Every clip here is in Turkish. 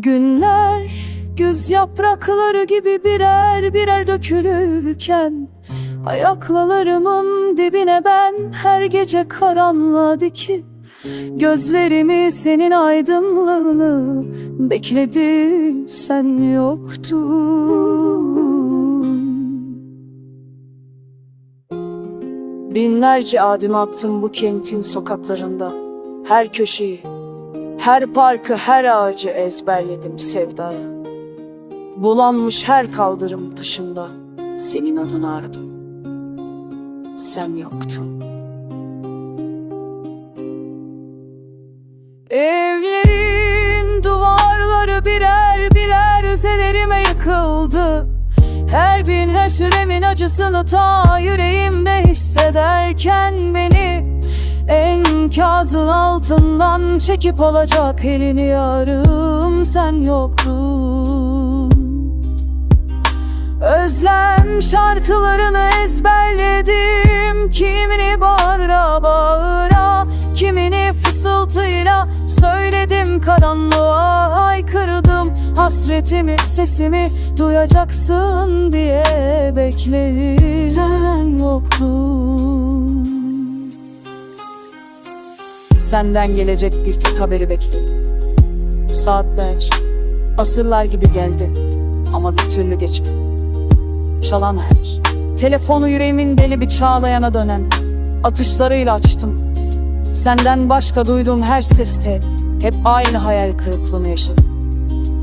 Günler güz yaprakları gibi birer birer dökülürken Ayaklarımın dibine ben her gece karanlığa dikip Gözlerimi senin aydınlığını bekledim sen yoktun. Binlerce adım attım bu kentin sokaklarında Her köşeyi, her parkı, her ağacı ezberledim sevdaya Bulanmış her kaldırım taşında. Senin adını aradım. Sen yoktun. Evlerin duvarları birer birer üzerime yıkıldı. Her bin süremin acısını ta yüreğimde hissederken beni Enkazın altından çekip alacak elini yarım sen yoktun. Özlem şarkılarını ezberledim Kimini bağıra bağıra Kimini fısıltıyla söyledim Karanlığa haykırdım. Hasretimi sesimi duyacaksın diye bekledim Sen yoktun Senden gelecek bir tek haberi bekledim Saatler, asırlar gibi geldi Ama bir türlü geçmedi. Çalan her Telefonu yüreğimin deli bir çağlayana dönen Atışlarıyla açtım. Senden başka duyduğum her seste Hep aynı hayal kırıklığını yaşadım.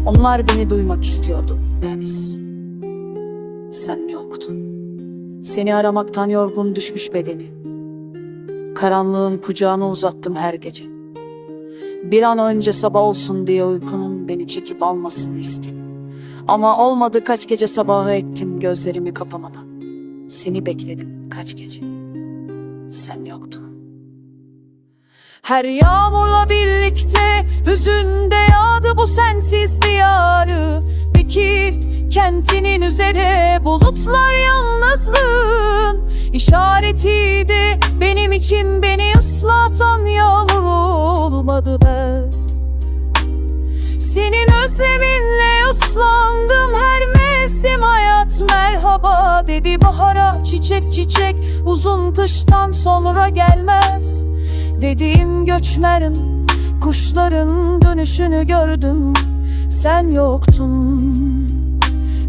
Onlar beni duymak istiyordu. Ve biz Sen yoktun? Seni aramaktan yorgun düşmüş bedeni Karanlığın kucağına uzattım her gece Bir an önce sabah olsun diye uykunun beni çekip almasını istedim ama olmadı kaç gece sabahı ettim gözlerimi kapamadan. Seni bekledim kaç gece. Sen yoktun. Her yağmurla birlikte hüzün de yağdı bu sensiz diyarı. Peki kentinin üzeri bulutlar yalnızlığın işaretiydi benim için beni ıslatan yağmur olmadı ben. Senin özleminle ıslandım her mevsim hayat merhaba dedi. Bahara çiçek çiçek uzun kıştan sonra gelmez. Dediğim göçmerim kuşların dönüşünü gördüm. Sen yoktun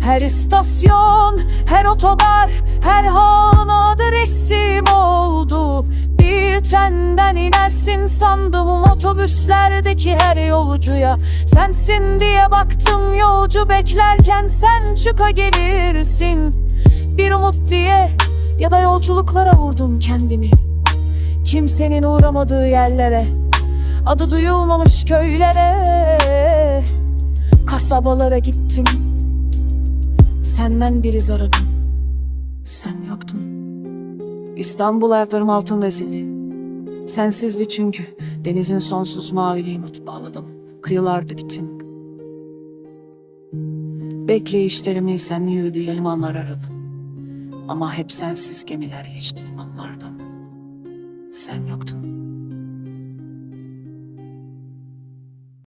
her istasyon, her otobar, her han adresim oldu Bir trenden inersin sandım otobüslerdeki her yolcuya. Sensin diye baktım yolcu beklerken sen çıka gelirsin. Bir umut diye ya da yolculuklara vurdum kendimi. Kimsenin uğramadığı yerlere Adı duyulmamış köylere. Kasabalara gittim Senden bir iz aradım. Sen yoktun. İstanbul ayaklarım altında ezildi. Sensizdi çünkü. Denizin sonsuz maviliği bağladım. Kıyılarda gittim. Bekleyişlerimi sen yürüdüğü limanlar aradım. Ama hep sensiz gemiler geçti limanlardan. Sen yoktun.